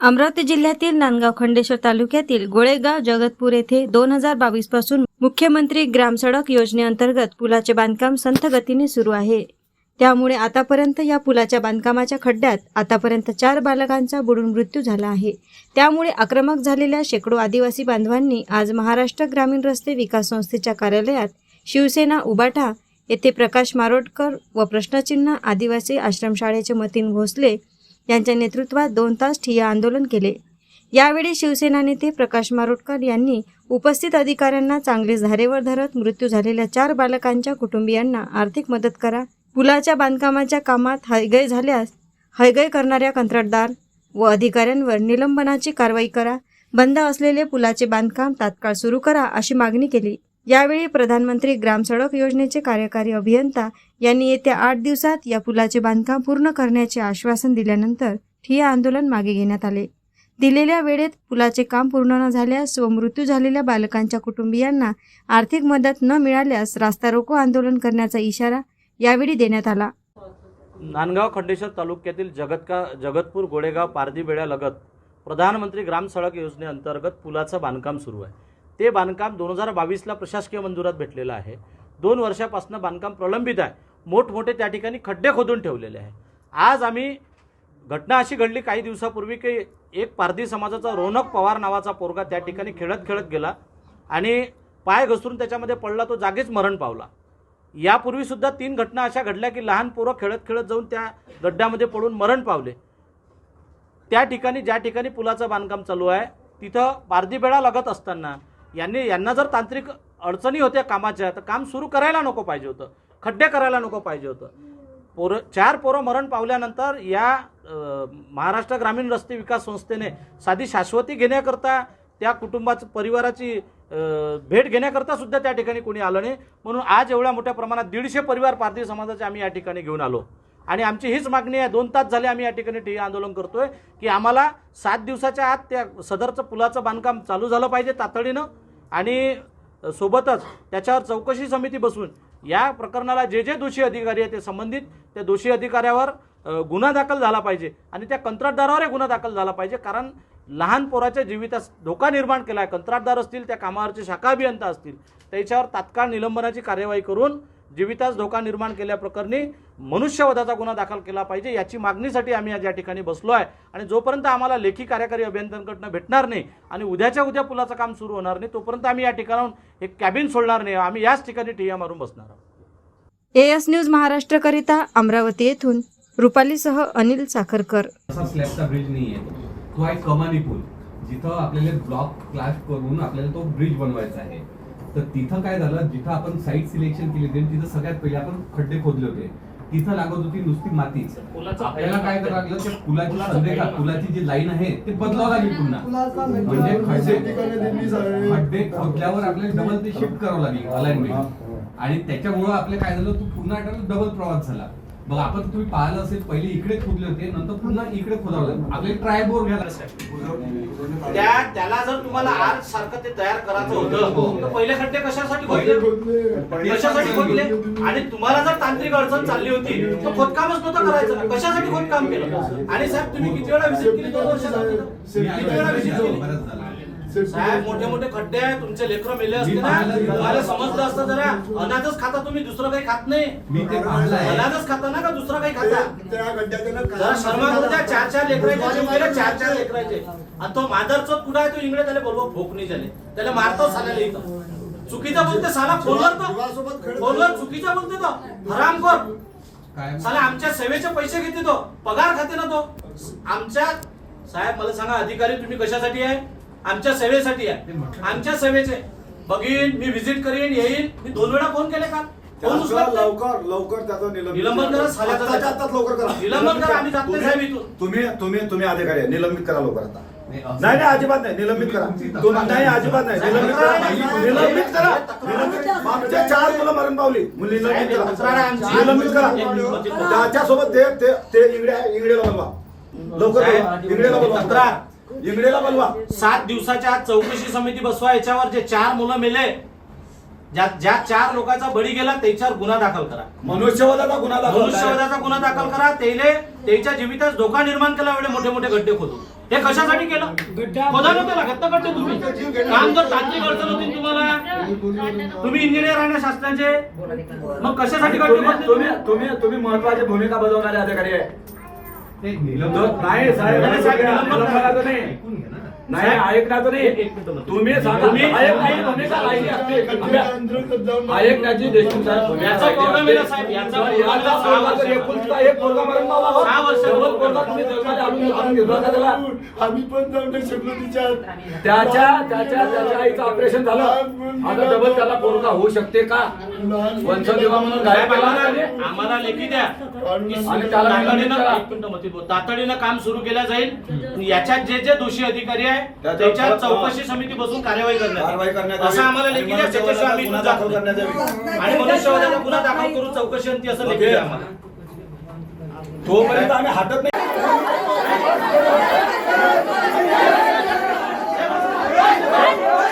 अमरावती जिल्ह्यातील नांदगाव खंडेश्वर तालुक्यातील गोळेगाव जगतपूर येथे दोन हजार बावीसपासून मुख्यमंत्री ग्रामसडक योजनेअंतर्गत पुलाचे बांधकाम संथ गतीने सुरू आहे. त्यामुळे आतापर्यंत या पुलाच्या बांधकामाच्या खड्ड्यात आतापर्यंत चार बालकांचा बुडून मृत्यू झाला आहे. त्यामुळे आक्रमक झालेल्या शेकडो आदिवासी बांधवांनी आज महाराष्ट्र ग्रामीण रस्ते विकास संस्थेच्या कार्यालयात शिवसेना उबाटा येथे प्रकाश मारोडकर व प्रश्नचिन्ह आदिवासी आश्रमशाळेचे मतीन भोसले यांच्या नेतृत्वात दोन तास ठिय्या आंदोलन केले. यावेळी शिवसेना नेते प्रकाश मारुटकर यांनी उपस्थित अधिकाऱ्यांना चांगले धारेवर धरत मृत्यू झालेल्या चार बालकांच्या कुटुंबियांना आर्थिक मदत करा. पुलाच्या बांधकामाच्या कामात हयगय झाल्यास हयगय करणाऱ्या कंत्राटदार व अधिकाऱ्यांवर निलंबनाची कारवाई करा. बंद असलेले पुलाचे बांधकाम तात्काळ सुरू करा अशी मागणी केली. यावेळी प्रधानमंत्री ग्रामसडक योजनेचे कार्यकारी अभियंता यांनी येत्या आठ दिवसात या पुलाचे बांधकाम पूर्ण करण्याचे आश्वासन दिल्यानंतर ठिय्या आंदोलन मागे घेण्यात आले. दिलेल्या वेळेत पुलाचे काम पूर्ण न झाल्यास व मृत्यू झालेल्या बालकांच्या कुटुंबियांना आर्थिक मदत न मिळाल्यास रास्ता रोको आंदोलन करण्याचा इशारा यावेळी देण्यात आला. नांदगाव खंडेश्वर तालुक्यातील जगतका जगतपूर गोळेगाव पारदीबेड्यालगत प्रधानमंत्री ग्राम सडक योजनेअंतर्गत पुलाचं बांधकाम सुरू आहे. ते बांधकाम दोन हजार बावीसला प्रशासकीय मंजुरात भेटलेलं आहे. दोन वर्षापासून बांधकाम प्रलंबित आहे. मोठमोठे त्या ठिकाणी खड्डे खोदून ठेवलेले आहे. आज आम्ही घटना अशी घडली काही दिवसापूर्वी की एक पारधी समाजाचा रोनक पवार नावाचा पोरगा त्या ठिकाणी खेळत खेळत गेला आणि पाय घसरून त्याच्यामध्ये पडला तो जागीच मरण पावला. यापूर्वीसुद्धा तीन घटना अशा घडल्या की लहान पोरं खेळत खेळत जाऊन त्या गड्ड्यामध्ये पडून मरण पावले. त्या ठिकाणी ज्या ठिकाणी पुलाचं बांधकाम चालू आहे तिथं पारदीबेडा लागत असताना यांनी यांना जर तांत्रिक अडचणी होत्या कामाच्या तर काम सुरू करायला नको पाहिजे होतं. खड्डे करायला नको पाहिजे होतं. पोरं चार पोरं मरण पावल्यानंतर या महाराष्ट्र ग्रामीण रस्ते विकास संस्थेने साधी शाश्वती घेण्याकरता त्या कुटुंबाचं परिवाराची भेट घेण्याकरता सुद्धा त्या ठिकाणी कोणी आलं नाही. म्हणून आज एवढ्या मोठ्या प्रमाणात दीडशे परिवार पारधी समाजाचे आम्ही या ठिकाणी घेऊन आलो. आणि आमची हीच मागणी आहे दोन तास झाले आम्ही या ठिकाणी टी आंदोलन करतोय की आम्हाला सात दिवसाच्या आत त्या सदरचं पुलाचं बांधकाम चालू झालं पाहिजे तातडीनं. आणि सोबतच त्याच्यावर चौकशी समिती बसून या प्रकरणाला जे जे दोषी अधिकारी आहेत ते संबंधित त्या दोषी अधिकाऱ्यावर गुन्हा दाखल झाला पाहिजे आणि त्या कंत्राटदारावरही गुन्हा दाखल झाला पाहिजे. कारण लहान पोराच्या जीवितास धोका निर्माण केला आहे कंत्राटदार असतील त्या कामावरचे शाखा अभियंता असतील त्याच्यावर तात्काळ निलंबनाची कार्यवाही करून जीवितास धोका निर्माण केल्याप्रकरणी मनुष्यवधाचा गुन्हा दाखल केला पाहिजे याची मागणीसाठी आम्ही आज या ठिकाणी बसलो आहे. आणि जोपर्यंत आम्हाला लेखी कार्यकारी अभियंत्यांकडनं भेटणार नाही आणि उद्याच्या उद्या पुलाचं काम सुरू होणार नाही तोपर्यंत आम्ही या ठिकाणाहून एक कॅबिन सोडणार नाही. आम्ही याच ठिकाणी ठिय्या मारून बसणार आहोत. एएस न्यूज महाराष्ट्रकरिता अमरावती येथून रुपालीसह अनिल साखरकर. असा स्लॅबचा ब्रिज नाही आहे तो आहे कमानी पूल. जिथं आपल्याला ब्लॉक क्लॅश करून आपल्याला तो ब्रिज बनवायचा आहे. तर तिथं काय झालं? जिथं आपण साईट सिलेक्शन केली होती तिथं सगळ्यात पहिले आपण खड्डे खोदले होते. तिथं लागत होती नुसती मातीच. आपल्याला काय करावं लागलं ते पुलाची संरेखा पुलाची जी लाईन आहे ते बदलावं लागली पुन्हा. म्हणजे खड्डे खड्डे खोदल्यावर आपल्याला डबल ते शिफ्ट करावं लागली अलाइनमेंट आणि त्याच्यामुळं आपलं काय झालं तो पुन्हा डबल प्रवास झाला. मग आपण तुम्ही पाहिलं असेल पहिले इकडे खोदले होते नंतर पुन्हा इकडे खोदावं लागलं आपल्याला ट्रायबोर घ्यायला त्या त्याला जर तुम्हाला आज सारखं ते तयार करायचं होतं तर पहिले खड्डे कशासाठी खोदले? कशासाठी खोदले? आणि तुम्हाला जर तांत्रिक अडचण चालली होती तर खोदकामच नव्हतं करायचं. ना कशासाठी खोदकाम केलं? आणि साहेब तुम्ही किती वेळा व्हिजिट केली दोन वर्षात? किती वेळा व्हिजिट केली? बरंच झालं. साहेब मोठे मोठे खड्डे आहे तुमचे लेकरं मेले असते ना. तुम्हाला समजलं असतं जरा. अनाजच खाता तुम्ही दुसरं काही खात नाही. मी ते पाहिलं आहे अनाजच खाता ना का दुसरं काही खाता? त्या गड्ड्यात जरा शर्मा करू द्या चार चार लेकरायचे जीव गेले चार चार लेकरायचे आणि तो मादरचं पुढे आहे? तो इंगळे त्याला बोलवा भोक नाही झाले. त्याला मारतो साल्याला इथं. चुकीचा बोलते साला फोनवर तो. फोनवर चुकीचा बोलते तो. हरामखोर काय साला आमच्या सेवेचे पैसे घेते तो. पगार खाते ना तो. आमच्या साहेब मला सांगा अधिकारी तुम्ही कशासाठी आहे? आमच्या सेवेसाठी आहे. आमच्या सेवेचे. बघीन मी व्हिजिट करीन येईन. मी दोन वेळा फोन केले का? फोन. लवकर लवकर त्याचं निलंबन निलंबन करा, साल्याचं आत्ताच्या आत्ताच लवकर करा. निलंबन करा, आम्ही जात नाही तुम्ही- साहेब इथून. तुम्ही तुम्ही तुम्ही अधिकारी आहे. निलंबित करा लवकर आता. नाही, नाही अजिबात नाही. निलंबित करा. नाही. अजिबात नाही. निलंबित करा. निलंबित करा. निलंबित चार मुलं मरण पावली. मुली निलंबित साहेब, तक्रार आहे करा आमची. निलंबित करा. एक मिनिट. त्याच्यासोबत ते ते ते इंगड्या इंगडेला बोलवा. लवकर साहेब, बोलवा. इंगडेला बोलवा. तक्रार. इंगडेला बोलवा. सात दिवसाच्या आत चौकशी समिती बसवा याच्यावर जे चार मुलं मेले ज्या ज्या चार लोकांचा बळी गेला त्याच्यावर गुन्हा दाखल करा. मनुष्यवधाचा गुन्हा दाखल मनुष्यवधाचा गुन्हा दाखल करा. त्याने त्याच्या जीवितास धोका निर्माण केला एवढे मोठे मोठे गड्डे खोदून. हे कशासाठी केलं? खोदा नव्हते लागत ना गड्डे तुम्ही. काम जर तांत्रिक अडचण होती तुम्हाला तुम्ही इंजिनियर आहे ना शास्त्राचे? मग कशासाठी गड्डे तुम्ही तुम्ही तुम्ही महत्वाची भूमिका बजावणारे अधिकारी आहे. नाही साहेब ऐकण्याचं. तुम्ही सांगा ऐकण्याची देशमुख आम्ही पण जाऊ. नाही शकलो तिच्यात. त्याच्या त्याच्या त्याच्या आईचं ऑपरेशन झालं. आता डबल त्याला पोरगा होऊ शकते का? वंशदेवा म्हणून गायब आम्हाला लेखी द्या. आणि त्याला तातडीनं काम सुरू केलं जाईल. याच्यात जे जे दोषी अधिकारी आहे त्याच्यावर चौकशी समिती बसून कार्यवाही करण्यात असं आम्हाला लेखी त्याच्याशिवाय आम्ही गुन्हा दाखल करण्यात आणि मनुष्यवाद्याचा गुन्हा दाखल करून चौकशी अंती असं लेखी आम्हाला. तोपर्यंत आम्ही हाटत नाही. Right, right.